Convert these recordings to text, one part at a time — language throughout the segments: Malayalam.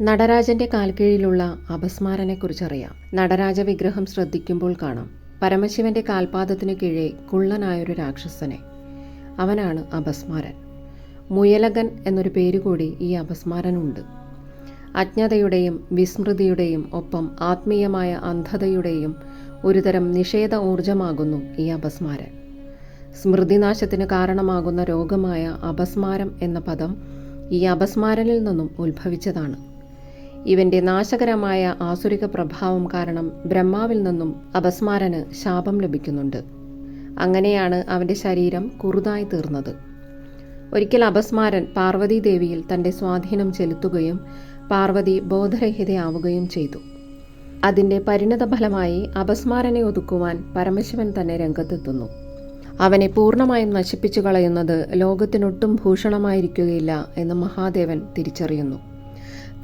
നടരാജന്റെ കാൽക്കീഴിലുള്ള അപസ്മാരനെക്കുറിച്ചറിയാം. നടരാജ വിഗ്രഹം ശ്രദ്ധിക്കുമ്പോൾ കാണാം. പരമശിവന്റെ കാൽപാദത്തിനു കീഴെ കുള്ളനായൊരു രാക്ഷസനെ. അവനാണ് അപസ്മാരൻ. മുയലകൻ എന്നൊരു പേരുകൂടി ഈ അപസ്മാരനുണ്ട്. അജ്ഞതയുടെയും വിസ്മൃതിയുടെയും ഒപ്പം ആത്മീയമായ അന്ധതയുടെയും ഒരുതരം നിഷേധ ഊർജമാകുന്നു ഈ അപസ്മാരൻ. സ്മൃതിനാശത്തിന് കാരണമാകുന്ന രോഗമായ അപസ്മാരം എന്ന പദം ഈ അപസ്മാരനിൽ നിന്നും ഉത്ഭവിച്ചതാണ്. ഇവന്റെ നാശകരമായ ആസുരിക പ്രഭാവം കാരണം ബ്രഹ്മാവിൽ നിന്നും അപസ്മാരന് ശാപം ലഭിക്കുന്നുണ്ട്. അങ്ങനെയാണ് അവന്റെ ശരീരം കുറുതായി തീർന്നത്. ഒരിക്കൽ അപസ്മാരൻ പാർവതി ദേവിയിൽ തന്റെ സ്വാധീനം ചെലുത്തുകയും പാർവതി ബോധരഹിതയാവുകയും ചെയ്തു. അതിന്റെ പരിണതഫലമായി അപസ്മാരനെ ഒതുക്കുവാൻ പരമശിവൻ തന്നെ രംഗത്തെത്തുന്നു. അവനെ പൂർണമായും നശിപ്പിച്ചു കളയുന്നത് ലോകത്തിനൊട്ടും ഭൂഷണമായിരിക്കുകയില്ല എന്ന് മഹാദേവൻ തിരിച്ചറിയുന്നു.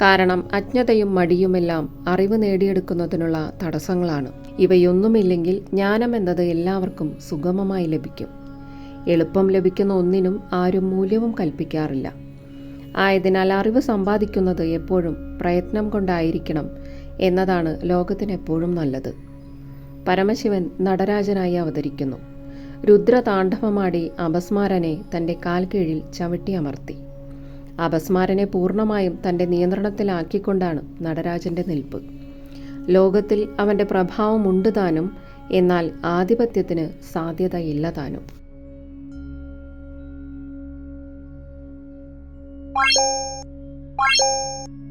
കാരണം അജ്ഞതയും മടിയുമെല്ലാം അറിവ് നേടിയെടുക്കുന്നതിനുള്ള തടസ്സങ്ങളാണ്. ഇവയൊന്നുമില്ലെങ്കിൽ ജ്ഞാനം എന്നത് എല്ലാവർക്കും സുഗമമായി ലഭിക്കും. എളുപ്പം ലഭിക്കുന്ന ഒന്നിനും ആരും മൂല്യവും കൽപ്പിക്കാറില്ല. ആയതിനാൽ അറിവ് സമ്പാദിക്കുന്നത് എപ്പോഴും പ്രയത്നം കൊണ്ടായിരിക്കണം എന്നതാണ് ലോകത്തിന് എപ്പോഴും നല്ലത്. പരമശിവൻ നടരാജനായി അവതരിക്കുന്നു. രുദ്രതാണ്ഡവമാടി അപസ്മാരനെ തന്റെ കാൽ കീഴിൽ അമർത്തി. അപസ്മാരനെ പൂർണമായും തന്റെ നിയന്ത്രണത്തിലാക്കിക്കൊണ്ടാണ് നടരാജന്റെ നിൽപ്പ് ലോകത്തിൽ അവന്റെ പ്രഭാവമുണ്ട് താനും എന്നാൽ ആധിപത്യത്തിന് സാധ്യതയില്ല താനും Thank you.